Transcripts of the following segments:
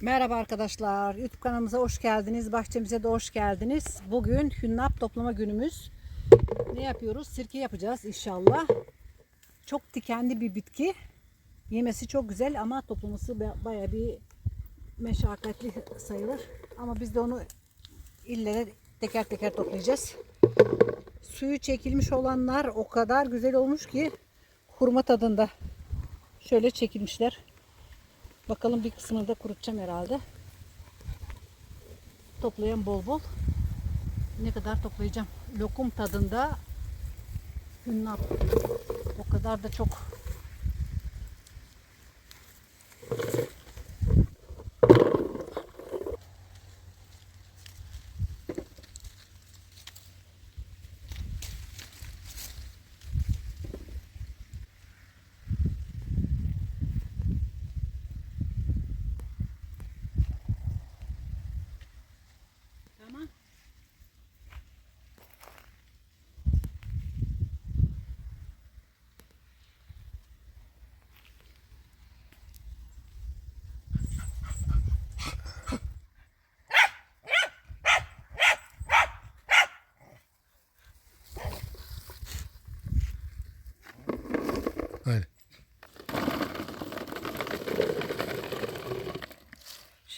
Merhaba arkadaşlar. YouTube kanalımıza hoş geldiniz. Bahçemize de hoş geldiniz. Bugün hünnap toplama günümüz. Ne yapıyoruz? Sirke yapacağız inşallah. Çok dikenli bir bitki. Yemesi çok güzel ama toplaması ba- baya bir meşakkatli sayılır. Ama biz de onu ille teker teker toplayacağız. Suyu çekilmiş olanlar o kadar güzel olmuş ki hurma tadında. Şöyle çekilmişler. Bakalım bir kısmını da kurutacağım herhalde. Toplayan bol bol. Ne kadar toplayacağım? Lokum tadında hünnap. O kadar da çok.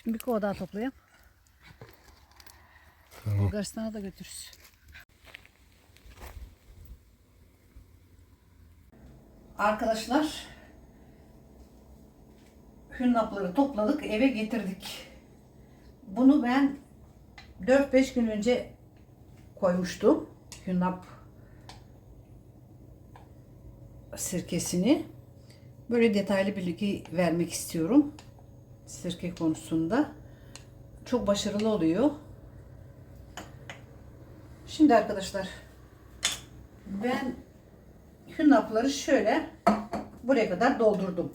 Şimdi bir kova daha toplayayım. Tamam. Bulgaristan'a da götürürüz. Arkadaşlar hünnapları topladık eve getirdik. Bunu ben 4-5 gün önce koymuştum. Hünnap sirkesini. Böyle detaylı bilgi vermek istiyorum. Sirke konusunda. Çok başarılı oluyor. Şimdi arkadaşlar ben hünnapları şöyle buraya kadar doldurdum.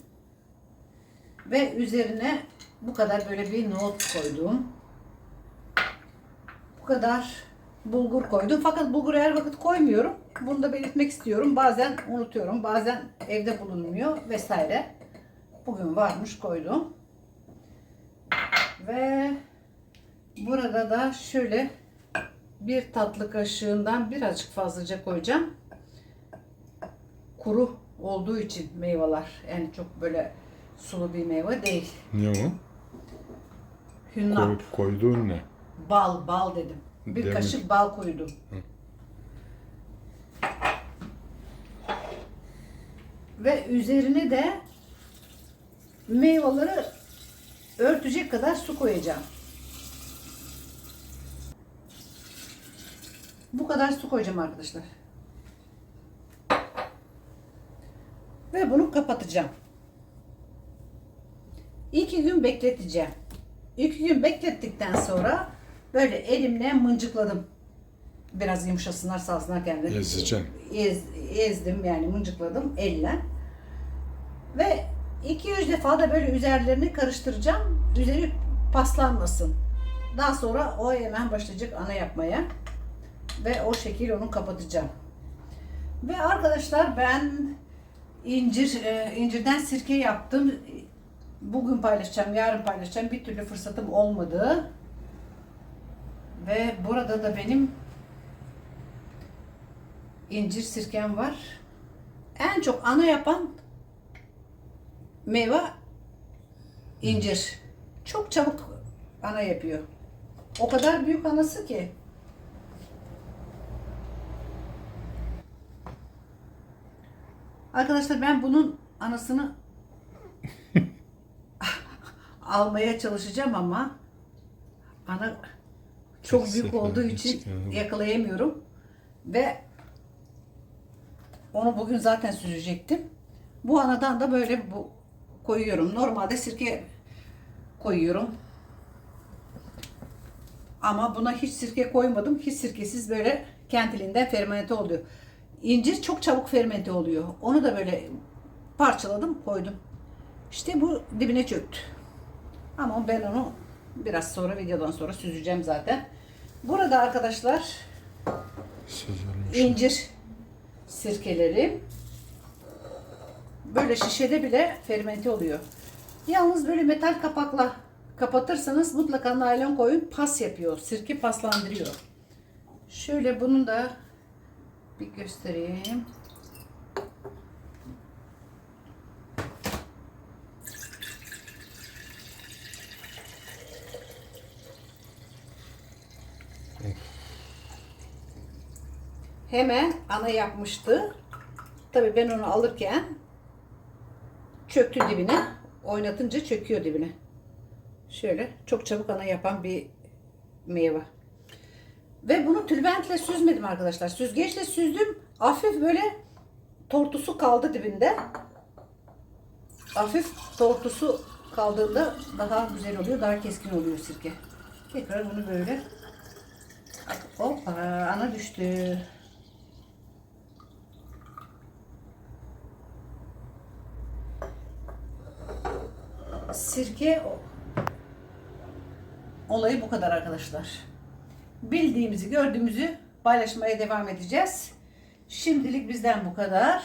Ve üzerine bu kadar böyle bir nohut koydum. Bu kadar bulgur koydum. Fakat bulgur her vakit koymuyorum. Bunu da belirtmek istiyorum. Bazen unutuyorum. Bazen evde bulunmuyor vesaire. Bugün varmış koydum. Ve burada da şöyle bir tatlı kaşığından birazcık fazlaca koyacağım. Kuru olduğu için meyveler. Yani çok böyle sulu bir meyve değil. Ne o? Hünnap. Koy, koyduğun ne? Bal, bal dedim. Bir Demir. kaşık bal koydum. Ve üzerine de meyveleri örtecek kadar su koyacağım. Bu kadar su koyacağım arkadaşlar. Ve bunu kapatacağım. İki gün bekleteceğim. İki gün beklettikten sonra böyle elimle mıncıkladım. Biraz yumuşasınlar salsınlar kendini. Ezeceksin. Ez, ezdim yani mıncıkladım elle. Ve iki üç defa da böyle üzerlerini karıştıracağım. Üzeri paslanmasın. Daha sonra o hemen başlayacak ana yapmaya. Ve o şekil onu kapatacağım. Ve arkadaşlar ben incir e, incirden sirke yaptım. Bugün paylaşacağım, yarın paylaşacağım. Bir türlü fırsatım olmadı. Ve burada da benim incir sirkem var. En çok ana yapan meyve incir. Çok çabuk ana yapıyor. O kadar büyük anası ki. Arkadaşlar ben bunun anasını almaya çalışacağım ama ana çok büyük Kesinlikle. olduğu için yakalayamıyorum. Ve onu bugün zaten süzecektim. Bu anadan da böyle bu koyuyorum. Normalde sirke koyuyorum. Ama buna hiç sirke koymadım. Hiç sirkesiz böyle kendiliğinden fermente oluyor. İncir çok çabuk fermente oluyor. Onu da böyle parçaladım, koydum. İşte bu dibine çöktü. Ama ben onu biraz sonra videodan sonra süzeceğim zaten. Burada arkadaşlar incir sirkeleri böyle şişede bile fermente oluyor. Yalnız böyle metal kapakla kapatırsanız mutlaka naylon koyun pas yapıyor. Sirke paslandırıyor. Şöyle bunu da bir göstereyim. Hemen ana yapmıştı. Tabii ben onu alırken çöktü dibine. Oynatınca çöküyor dibine. Şöyle çok çabuk ana yapan bir meyve. Ve bunu tülbentle süzmedim arkadaşlar. Süzgeçle süzdüm. Hafif böyle tortusu kaldı dibinde. Hafif tortusu kaldığında daha güzel oluyor. Daha keskin oluyor sirke. Tekrar bunu böyle Hoppa ana düştü. Sirke olayı bu kadar arkadaşlar. Bildiğimizi, gördüğümüzü paylaşmaya devam edeceğiz. Şimdilik bizden bu kadar.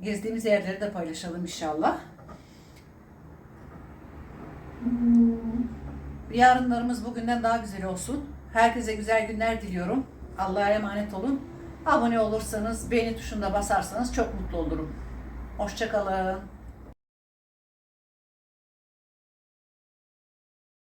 Gezdiğimiz yerleri de paylaşalım inşallah. Yarınlarımız bugünden daha güzel olsun. Herkese güzel günler diliyorum. Allah'a emanet olun. Abone olursanız, beğeni tuşuna basarsanız çok mutlu olurum. Hoşçakalın.